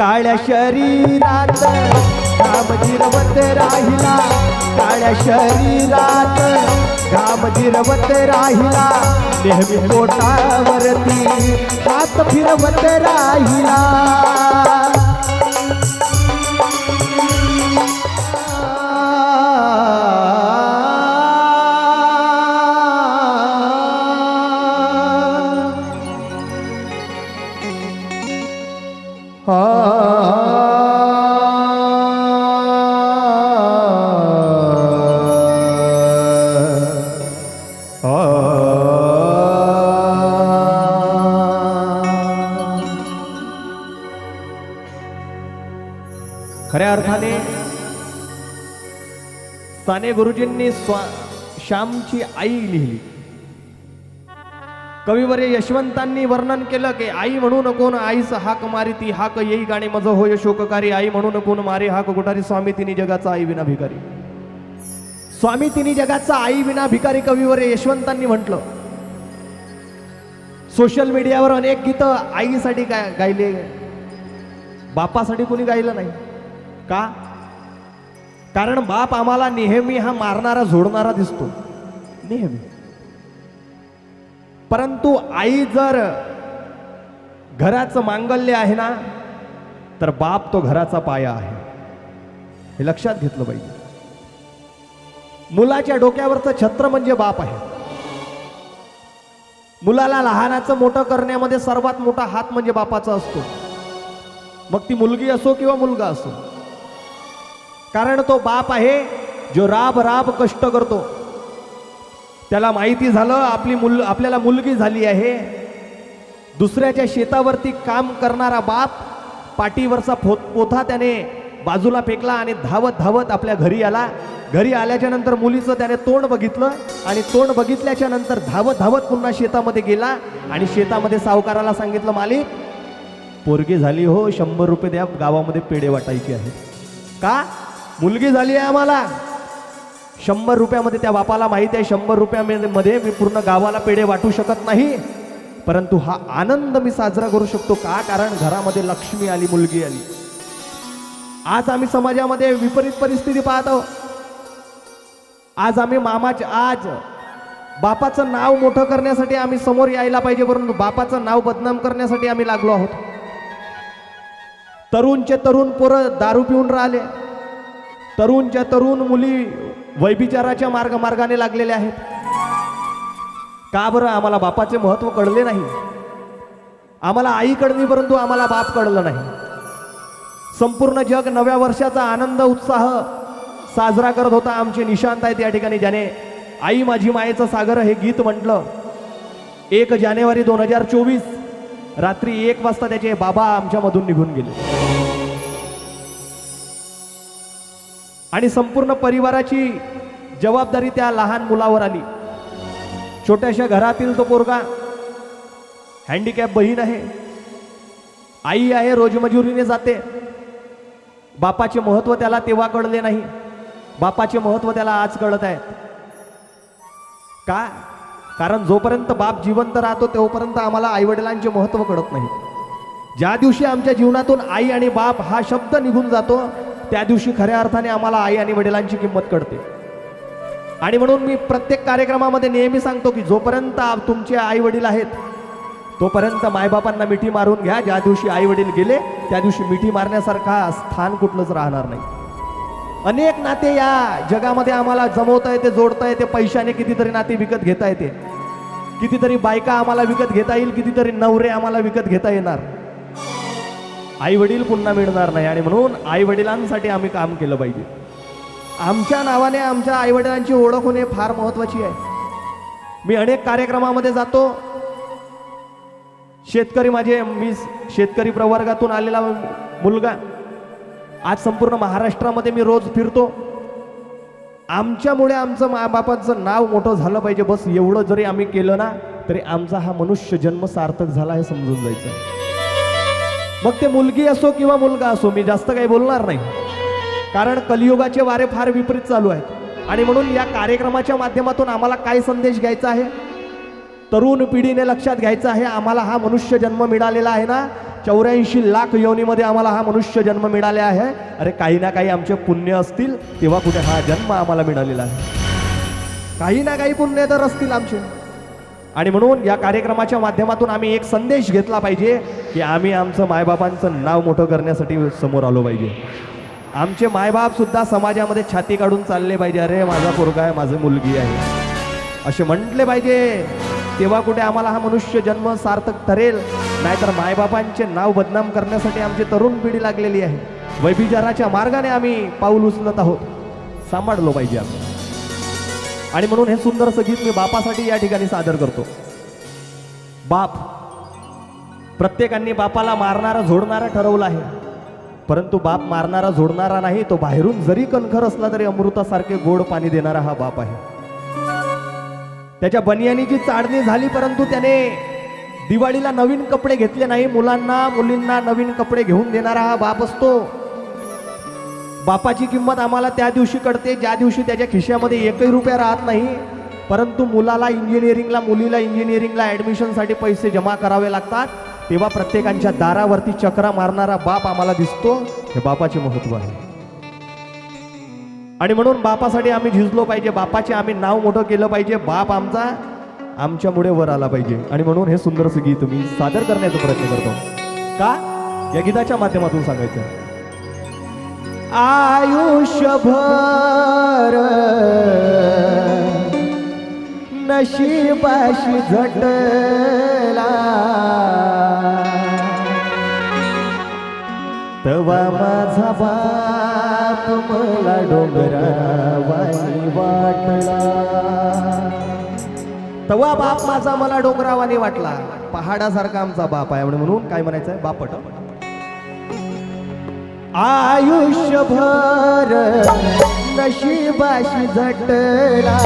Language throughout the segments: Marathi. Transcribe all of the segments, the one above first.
काळ्या शरीरात. घाम जिरवत राहिला. काळ्या शरीरात. घाम जिरवत राहिला. नेहमी पोटावरती हात फिरवत राहिला. खऱ्या अर्थाने साने गुरुजींनी स्वा श्यामची आई लिहिली. कविवर्य यशवंतांनी वर्णन केलं की आई म्हणू नको न आईस हाक मारी ती हाक येई गाणे मज होय शोककारी. आई म्हणू नको मारे हाक गुटारी स्वामी तिने जगाचा आई विना भिकारी. स्वामी तिने जगाचा आई विना भिकारी कविवर्य यशवंतांनी म्हटलं. सोशल मीडियावर अनेक गीतं आईसाठी गाय गायले. बापासाठी कोणी गायलं नाही. का? कारण बाप आम्हाला नेहमी हा मारणारा झोडणारा दिसतो. नेहमी. परंतु आई जर घराचं मांगल्य आहे ना तर बाप तो घराचा पाया आहे. हे लक्षात घेतलं पाहिजे. मुलाच्या डोक्यावरचं छत्र म्हणजे बाप आहे. मुलाला लहानाचं मोठं करण्यामध्ये सर्वात मोठा हात म्हणजे बापाचा असतो. मग ती मुलगी असो किंवा मुलगा असो. कारण तो बाप आहे जो राब राब कष्ट करतो. त्याला माहिती झालं आपली मुल आपल्याला मुलगी झाली आहे. दुसऱ्याच्या शेतावरती काम करणारा बाप पाठीवरचा फो पोथा त्याने बाजूला फेकला आणि धावत धावत आपल्या घरी आला. घरी आल्याच्यानंतर मुलीचं त्याने तोंड बघितलं आणि तोंड बघितल्याच्या नंतर धावत धावत पुन्हा शेतामध्ये गेला आणि शेतामध्ये सावकाराला सांगितलं मालिक पोरगी झाली हो शंभर रुपये द्या गावामध्ये पेढे वाटायची आहे का? मुलगी झाली आहे आम्हाला. शंभर रुपयामध्ये त्या बापाला माहीत आहे शंभर रुपयामध्ये मी पूर्ण गावाला पेढे वाटू शकत नाही. परंतु हा आनंद मी साजरा करू शकतो का? कारण घरामध्ये लक्ष्मी आली मुलगी आली. आज आम्ही समाजामध्ये विपरीत परिस्थिती पाहतो आज आम्ही मामाचे आज बापाचं नाव मोठं करण्यासाठी आम्ही समोर यायला पाहिजे परंतु बापाचं नाव बदनाम करण्यासाठी आम्ही लागलो आहोत. तरुणचे तरुण पोरं दारू पिऊन राहिले. तरुणच्या तरुण मुली वैभिचाराच्या मार्ग मार्गाने लागलेले आहेत. का बरं आम्हाला बापाचे महत्त्व कळले नाही? आम्हाला आई कळली परंतु आम्हाला बाप कळलं नाही. संपूर्ण जग नव्या वर्षाचा आनंद उत्साह साजरा करत होता आमचे निशांत आहेत या ठिकाणी ज्याने आई माझी मायेचं सागर हे गीत म्हटलं. एक जानेवारी दोन हजार चोवीस रात्री एक वाजता त्याचे बाबा आमच्यामधून निघून गेले. आणि संपूर्ण परिवाराची जबाबदारी त्या लहान मुलावर आली. छोट्याशा घरातील तो पोरगा हँडिकॅप बहीण आहे. आई आहे रोजमजुरीने जाते. बापाचे महत्त्व त्याला तेव्हा कळले नाही. बापाचे महत्त्व त्याला आज कळत आहे का? कारण जोपर्यंत बाप जिवंत राहतो तोपर्यंत आम्हाला आईवडिलांचे महत्त्व कळत नाही. ज्या दिवशी आमच्या जीवनातून आई आणि बाप हा शब्द निघून जातो त्या दिवशी खऱ्या अर्थाने आम्हाला आई आणि वडिलांची किंमत कळते. आणि म्हणून मी प्रत्येक कार्यक्रमामध्ये नेहमी सांगतो की जोपर्यंत तुमचे आई वडील आहेत तोपर्यंत मायबापांना मिठी मारून घ्या. ज्या दिवशी आई वडील गेले त्या दिवशी मिठी मारण्यासारखा स्थान कुठलंच राहणार नाही. अनेक नाते या जगामध्ये आम्हाला जमवता येते जोडता येते. पैशाने कितीतरी नाते विकत घेता येते. कितीतरी बायका आम्हाला विकत घेता येईल कितीतरी नवरे आम्हाला विकत घेता येणार. आई वडील पुन्हा मिळणार नाही. आणि म्हणून आई वडिलांसाठी आम्ही काम केलं पाहिजे. आमच्या नावाने आमच्या आई वडिलांची ओळख होणे फार महत्वाची आहे. मी अनेक कार्यक्रमामध्ये जातो. शेतकरी माझे मी शेतकरी प्रवर्गातून आलेला मुलगा. आज संपूर्ण महाराष्ट्रामध्ये मी रोज फिरतो. आमच्यामुळे आमचं माबापाचं नाव मोठं झालं पाहिजे. बस एवढं जरी आम्ही केलं ना तरी आमचा हा मनुष्य जन्म सार्थक झाला हे समजून जायचं. मग ते मुलगी असो किंवा मुलगा असो मी जास्त काही बोलणार नाही. कारण कलियुगाचे वारे फार विपरीत चालू आहेत. आणि म्हणून या कार्यक्रमाच्या माध्यमातून आम्हाला काय संदेश घ्यायचा आहे? तरुण पिढीने लक्षात घ्यायचं आहे आम्हाला हा मनुष्य जन्म मिळालेला आहे ना? चौऱ्याऐंशी लाख योनीमध्ये आम्हाला हा मनुष्य जन्म मिळाला आहे. अरे काही ना काही आमचे पुण्य असतील तेव्हा कुठे हा जन्म आम्हाला मिळालेला आहे. काही ना काही पुण्य तर असतील आमचे. आणि म्हणून या कार्यक्रमाच्या माध्यमातून आम्ही एक संदेश घेतला पाहिजे की आम्ही आमचं मायबापांचं नाव मोठं करण्यासाठी समोर आलो पाहिजे. आमचे मायबाप सुद्धा समाजामध्ये छाती काढून चालले पाहिजे. अरे माझा पोरगा आहे माझी मुलगी आहे. असे म्हटले पाहिजे तेव्हा कुठे आम्हाला हा मनुष्य जन्म सार्थक ठरेल? नाहीतर मायबापांचे नाव बदनाम करण्यासाठी आमची तरुण पिढी लागलेली आहे. वैभिचाराच्या मार्गाने आम्ही पाऊल उचलत आहोत. सांभाळलो पाहिजे आम्ही. आणि म्हणून हे सुंदरसं गीत मी बापासाठी या ठिकाणी सादर करतो. बाप प्रत्येकांनी बापाला मारणारा झोडणारा ठरवला आहे. परंतु बाप मारणारा झोडणारा नाही तो बाहेरून जरी कणखर असला तरी अमृतासारखे गोड पाणी देणारा हा बाप आहे. त्याच्या बनियानीची चाळणी झाली परंतु त्याने दिवाळीला नवीन कपडे घेतले नाही मुलांना मुलींना नवीन कपडे घेऊन देणारा हा बाप असतो. बापाची किंमत आम्हाला त्या दिवशी कळते ज्या दिवशी त्याच्या खिशामध्ये एकही रुपया राहत नाही. परंतु मुलाला इंजिनिअरिंगला मुलीला इंजिनिअरिंगला ॲडमिशनसाठी पैसे जमा करावे लागतात. तेव्हा प्रत्येकांच्या दारावरती चक्रा मारणारा बाप आम्हाला दिसतो. हे बापाचे महत्त्व आहे. आणि म्हणून बापासाठी आम्ही झिजलो पाहिजे. बापाचे आम्ही नाव मोठं केलं पाहिजे. बाप आमचा आमच्यामुळे वर आला पाहिजे. आणि म्हणून हे सुंदरसं गीत मी सादर करण्याचा प्रयत्न करतो. का? या गीताच्या माध्यमातून सांगायचं आयुष्यभर नशिबाशी झटला. तवा माझा बाप मला डोंगरावानी वाटला. तवा बाप माझा मला डोंगरावानी वाटला. पहाडासारखा आमचा बाप आहे म्हणून काय म्हणायचं आहे बापट. आयुष्यभर नशिबाशी झटला.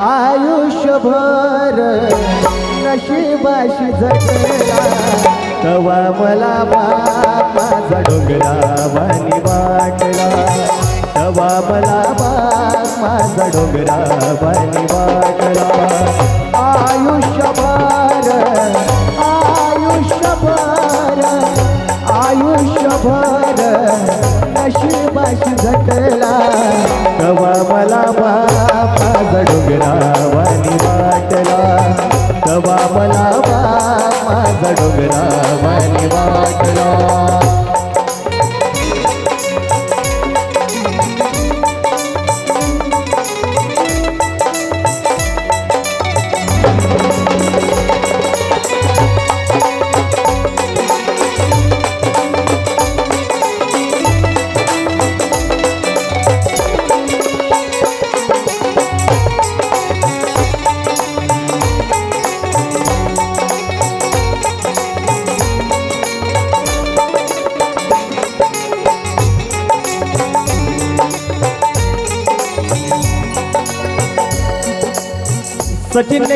आयुष्यभर नशिबाशी झटला. तवा मला बाप माझा डोंगरावानी वाटला. तवा मला बाप माझा डोंगरावानी वाटला. आयुष्यभर झटला तवा मला बापा डोंगरावानी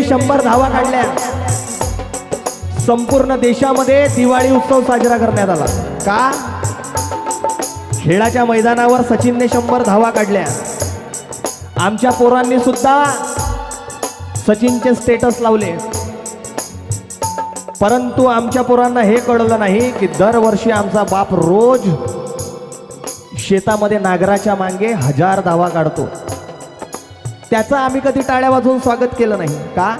शंभर धावा काढल्या. संपूर्ण देशामध्ये दिवाळी उत्सव साजरा करण्यात आला. का? खेळाच्या मैदानावर सचिनने शंभर धावा काढल्या. आमच्या पोरांनी सुद्धा सचिनचे स्टेटस लावले. परंतु आमच्या पोरांना हे कळलं नाही की दरवर्षी आमचा बाप रोज शेतामध्ये नागराच्या मागे हजार धावा काढतो. त्याचं आम्ही कधी टाळ्या वाजवून स्वागत केलं नाही. का?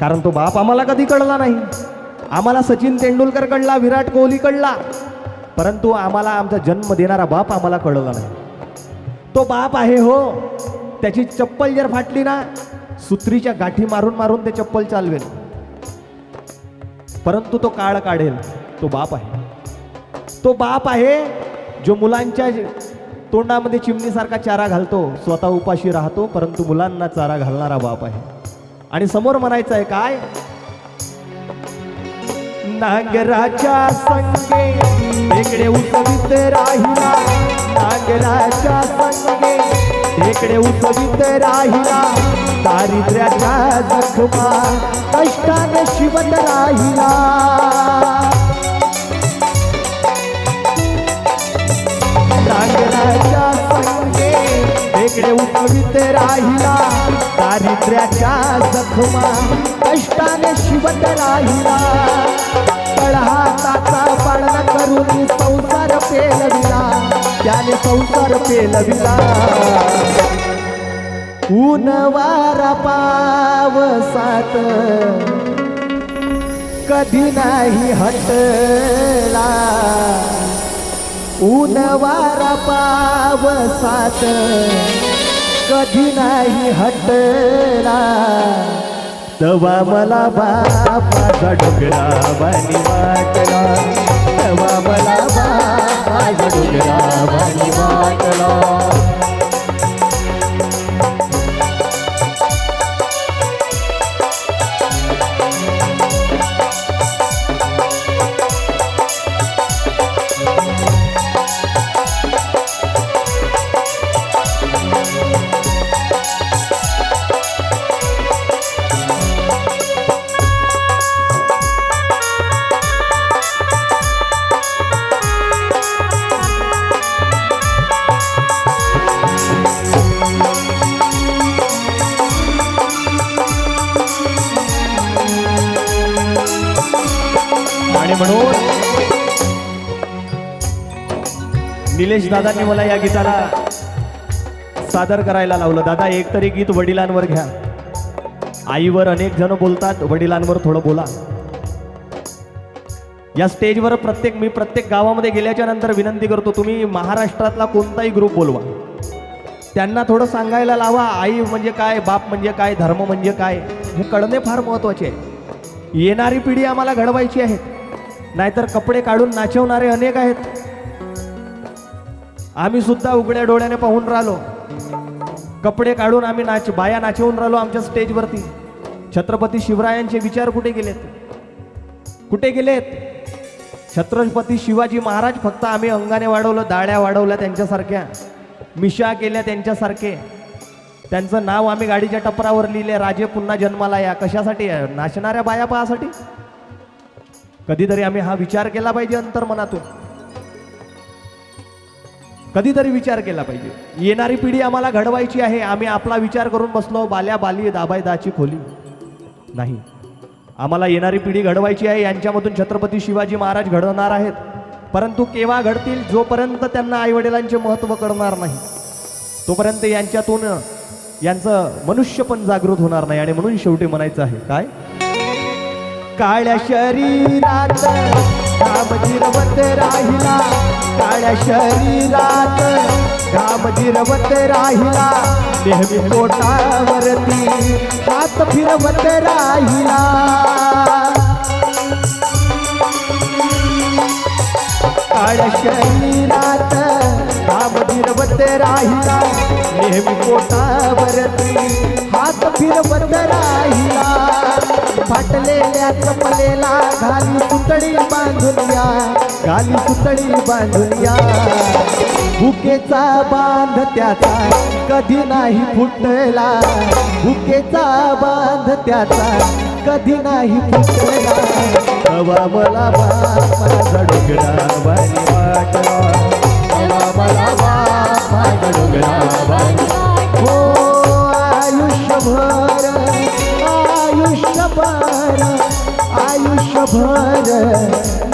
कारण तो बाप आम्हाला कधी कळला नाही. आम्हाला सचिन तेंडुलकर कळला विराट कोहली कळला. परंतु आम्हाला आमचा जन्म देणारा बाप आम्हाला कळला नाही. तो बाप आहे हो. त्याची चप्पल जर फाटली ना सुत्रीच्या गाठी मारून मारून ते चप्पल चालवेल. परंतु तो काळ काढेल. तो बाप आहे. तो बाप आहे जो मुलांच्या तोंडामध्ये चिमणीसारखा चारा घालतो स्वतः उपाशी राहतो परंतु मुलांना चारा घालणारा बाप आहे. आणि समोर म्हणायचं आहे काय? नागराच्या संगे इकडे उसवित राहिला. नागराच्या संगे इकडे उसवित राहिला. दारिद्र्याच्या जखमा कष्टाने शिवत राहिला. नांगराच्या संगे वेगळे उपवित राहिला. दारिद्र्याच्या जखमा कष्टाने शिवत राहिला. तळ हाताचा पाळणा करून संसार पेलविला. त्याने संसार पेलविला. ऊन वारा पावसात कधी नाही हटला. ऊन वारा पावसात कधी नाही हटला. तवा मला बापाचा डोंगरा बानी वाटला. तवा मला बापाचा डोंगरा बानी वाटला. म्हणून निलेश दादांनी मला या गीताला सादर करायला लावलं. दादा एक तरी गीत वडिलांवर घ्या. आईवर अनेक जण बोलतात वडिलांवर थोडं बोला. या स्टेजवर प्रत्येक मी प्रत्येक गावामध्ये गेल्याच्यानंतर विनंती करतो तुम्ही महाराष्ट्रातला कोणताही ग्रुप बोलवा. त्यांना थोडं सांगायला लावा आई म्हणजे काय बाप म्हणजे काय धर्म म्हणजे काय हे कळणे फार महत्त्वाचे आहे. येणारी पिढी आम्हाला घडवायची आहे. नाहीतर कपडे काढून नाचवणारे अनेक आहेत. आम्ही सुद्धा उघड्या डोळ्याने पाहून राहिलो. कपडे काढून आम्ही नाच बाया नाचवून राहिलो आमच्या स्टेजवरती छत्रपती शिवरायांचे विचार कुठे गेलेत? कुठे गेलेत? छत्रपती शिवाजी महाराज फक्त आम्ही अंगाने वाढवलं दाड्या वाढवल्या त्यांच्यासारख्या. मिशा केल्या त्यांच्यासारखे. त्यांचं नाव आम्ही गाडीच्या टपरावर लिहिले राजे पुन्हा जन्माला या. कशासाठी? नाचणाऱ्या बाया पाहासाठी? कधीतरी आम्ही हा विचार केला पाहिजे अंतर्मनातून कधीतरी विचार केला पाहिजे. येणारी पिढी आम्हाला घडवायची आहे. आम्ही आपला विचार करून बसलो बाल्या बाली दाबाय दाची खोली. नाही. आम्हाला येणारी पिढी घडवायची आहे. यांच्यामधून छत्रपती शिवाजी महाराज घडवणार आहेत. परंतु केव्हा घडतील? जोपर्यंत त्यांना आईवडिलांचे महत्त्व कळणार नाही. तोपर्यंत यांच्यातून यांचं मनुष्य पण जागृत होणार नाही. आणि म्हणून शेवटी म्हणायचं आहे काय? काळ्या शरीरात घाम राहिला. काळ्या शरीरात घाम राहिला. नेहमी पोटावरती हात फिरवत राहिला. काळ्या शरीरात घाम राहिला. नेहमी पोटावरती हात फिरवत राहिला. झालेल्या चपलेला घाली पुतळी बांधून या घाली पुतळी बांधून या. भुकेचा बांध त्याचा कधी नाही फुटला भुकेचा बांध त्याचा कधी नाही फुटला. हवा मला बाप माझा डोंगरा बारी वाटला. हवा मला बाप माझा डोंगरा बारी हो आयुष्यभर आयुष्यभर आयुष्यभर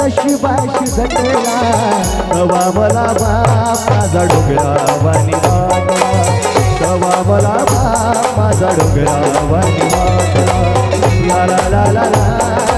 नशिबाशी जगला तवा मला बाप माझा डोंगरावानी वाटला तवा मला बाप माझा डोंगरावानी वाटला ला ला ला ला ला.